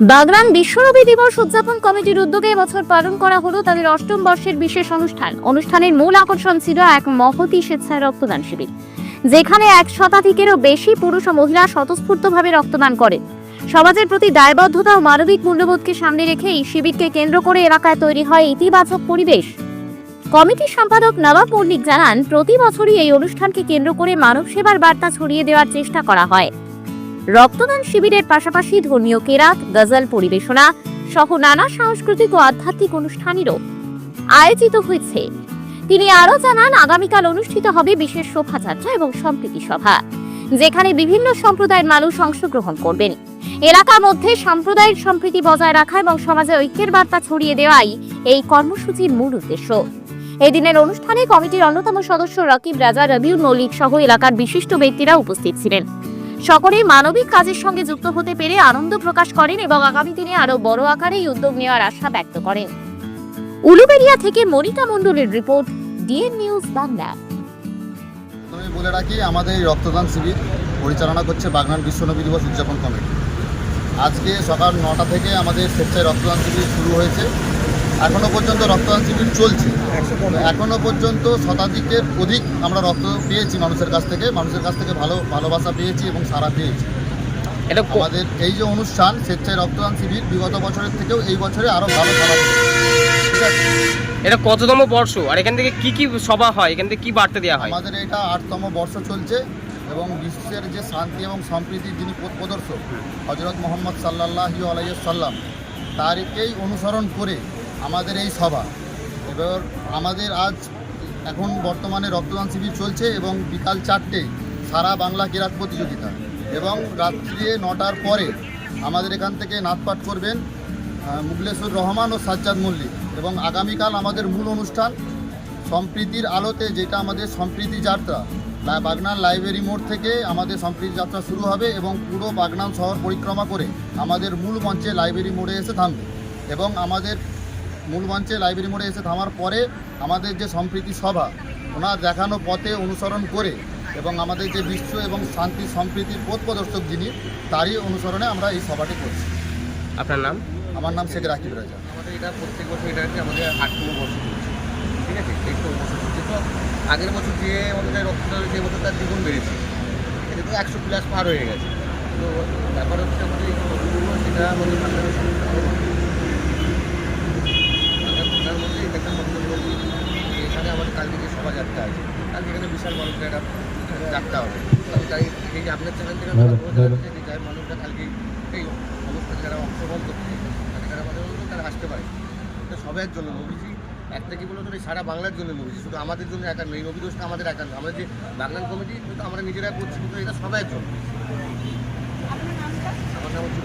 বাগরান বিশ্বরবি দিবস উদযাপন কমিটির উদ্যোগে এবছর পালন করা হলো তাদের অষ্টম বর্ষের বিশেষ অনুষ্ঠান। অনুষ্ঠানের মূল আকর্ষণ ছিল এক মহতি স্বেচ্ছায় রক্তদান শিবির, যেখানে এক শতাধিকেরও বেশি পুরুষ ও মহিলা স্বতঃস্ফূর্তভাবে রক্তদান করে সমাজের প্রতি দায়বদ্ধতা ও মানবিক মূল্যবোধকে সামনে রেখে এই শিবিরকে কেন্দ্র করে এলাকায় তৈরি হয় ইতিবাচক পরিবেশ। কমিটির সম্পাদক নবাব মল্লিক জানান, প্রতি বছরই এই অনুষ্ঠানকে কেন্দ্র করে মানব সেবার বার্তা ছড়িয়ে দেওয়ার চেষ্টা করা হয়। রক্তদান শিবিরের পাশাপাশি ধর্মীয় কেরাত, গজল পরিবেশনা সহ নানা সাংস্কৃতিক ও আধ্যাত্মিক অনুষ্ঠানেরও আয়োজিত হয়েছে। তিনি আরও জানান, আগামীকাল অনুষ্ঠিত হবে বিশেষ শোভাযাত্রা এবং সম্প্রীতি সভা, যেখানে বিভিন্ন সম্প্রদায়ের মানুষ অংশগ্রহণ করবেন। এলাকার মধ্যে সাম্প্রদায়িক সম্প্রীতি বজায় রাখা এবং সমাজে ঐক্যের বার্তা ছড়িয়ে দেওয়াই এই কর্মসূচির মূল উদ্দেশ্য। এদিনের অনুষ্ঠানে কমিটির অন্যতম সদস্য রকিব রাজা, রবিউল মল্লিক সহ এলাকার বিশিষ্ট ব্যক্তিরা উপস্থিত ছিলেন। সকলেই মানবিক কাজের সঙ্গে যুক্ত হতে পেরে আনন্দ প্রকাশ করেন এবং আগামী দিনে আরও বড় আকারে উদ্যোগ নেওয়ার আশা ব্যক্ত করেন। উলুবেড়িয়া থেকে মনিতা মণ্ডলের রিপোর্ট, ডিএন নিউজ বাংলা। প্রথমে বলে রাখি, আমাদের এই রক্তদান শিবির পরিচালনা করছে বাগনান বিশ্বনবী দিবস উদযাপন কমিটি। আজকে সকাল নটা থেকে আমাদের স্বেচ্ছায় রক্তদান শিবির শুরু হয়েছে। এখনও পর্যন্ত রক্তদান শিবির চলছে। এখনও পর্যন্ত শতাধিকের অধিক আমরা রক্ত পেয়েছি মানুষের কাছ থেকে মানুষের কাছ থেকে ভালো ভালোবাসা পেয়েছি এবং সারা পেয়েছি। এটা আমাদের এই যে অনুষ্ঠান স্বেচ্ছায় রক্তদান শিবির বিগত বছরের থেকেও এই বছরে আরও ভালো সারা ঠিক আছে? এটা কততম বর্ষ? আর এখান থেকে কি কি সভা হয়? এখান থেকে কি বার্তা দেওয়া হয়? আমাদের এটা আটতম বর্ষ চলছে এবং বিশ্বের যে শান্তি এবং সম্প্রীতির যিনি প্রদর্শক হজরত মোহাম্মদ সাল্লাহি আলাইসাল্লাম তারিখেই অনুসরণ করে আমাদের এই সভা। এবার আমাদের আজ এখন বর্তমানে রক্তদান শিবির চলছে এবং বিকাল চারটে সারা বাংলা কেরাত প্রতিযোগিতা এবং রাত্রি নটার পরে আমাদের এখান থেকে নাচপাট করবেন মুগলেশ্বর রহমান ও সাজ্জাদ মল্লিক এবং আগামীকাল আমাদের মূল অনুষ্ঠান সম্প্রীতির আলোতে যেটা আমাদের সম্প্রীতি যাত্রা। বাগনান লাইব্রেরি মোড় থেকে আমাদের সম্প্রীতি যাত্রা শুরু হবে এবং পুরো বাগনান শহর পরিক্রমা করে আমাদের মূল মঞ্চে লাইব্রেরি মোড়ে এসে থামবে এবং আমাদের মূল মঞ্চে লাইব্রেরি মোড়ে এসে থামার পরে আমাদের যে সম্প্রীতি সভা ওনার দেখানো পথে অনুসরণ করে এবং আমাদের যে বিশ্ব এবং শান্তি সম্প্রীতির পথ প্রদর্শক যিনি তারই অনুসরণে আমরা এই সভাটি করছি। আপনার নাম? আমার নাম শেখ রাকিব রাজা। আমাদের এটা প্রত্যেক বছর এটা হচ্ছে আমাদের আটতম চলছে ঠিক আছে? এইটতম বছর চলছে তো আগের বছর যে আমাদের রক্তদান হয়েছে এবছর তার দ্বিগুণ বেড়েছে। এটা তো একশো প্লাস পার হয়ে গেছে। তো ব্যাপার হচ্ছে আমাদের এই সেটা আমাদের বাংলার সংখ্যা কম। বাংলার মধ্যে এটা একটা মন্তব্য করি যে এখানে আমাদের কালকে যে শোভাযাত্রা আছে। কালকে এখানে বিশাল মানুষের একটা যাত্রা হবে। তো আমি তাই এই যে আপনার চ্যানেল থেকে যাই মানুষরা কালকে এই অনুষ্ঠানে যারা অংশগ্রহণ করতে চায়, তাদের যারা আমাদের তারা আসতে পারে। এটা সবার জন্য নবীজি একটা কি বলতো এই সারা বাংলার জন্য নবীজি শুধু আমাদের জন্য একা নেই নবী দোষটা আমাদের একা নয়। আমরা যে বাগনান কমিটি কিন্তু আমরা নিজেরা করছি কিন্তু এটা সবার জন্য। আমার নাম হচ্ছে